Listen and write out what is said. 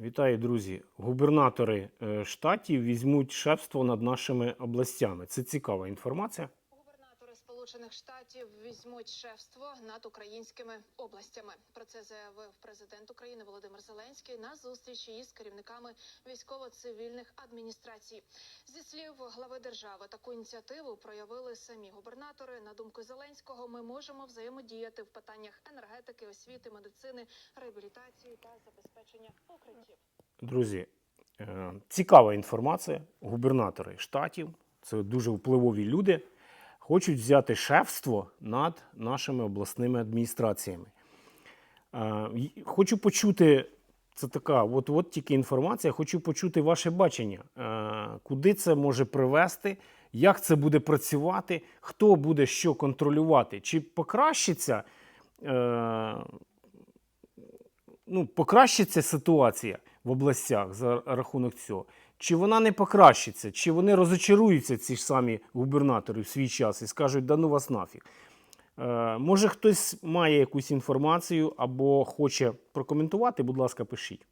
Вітаю, друзі. Губернатори е, штатів візьмуть шефство над нашими областями. Це цікава інформація. Сполучених Штатів візьмуть шефство над українськими областями. Про це заявив президент України Володимир Зеленський на зустрічі із керівниками військово-цивільних адміністрацій. Зі слів глави держави, таку ініціативу проявили самі губернатори. На думку Зеленського, ми можемо взаємодіяти в питаннях енергетики, освіти, медицини, реабілітації та забезпечення укриттів. Друзі, е, цікава інформація. Губернатори штатів, це дуже впливові люди, хочуть взяти шефство над нашими обласними адміністраціями. Хочу почути, це така, от, от тільки інформація, хочу почути ваше бачення, куди це може привести, як це буде працювати, хто буде що контролювати, чи покращиться. е, ну, покращиться ситуація в областях за рахунок цього, чи вона не покращиться, чи вони розочаруються, ці ж самі губернатори в свій час і скажуть, да ну вас нафіг. Е, може, хтось має якусь інформацію або хоче прокоментувати, будь ласка, пишіть.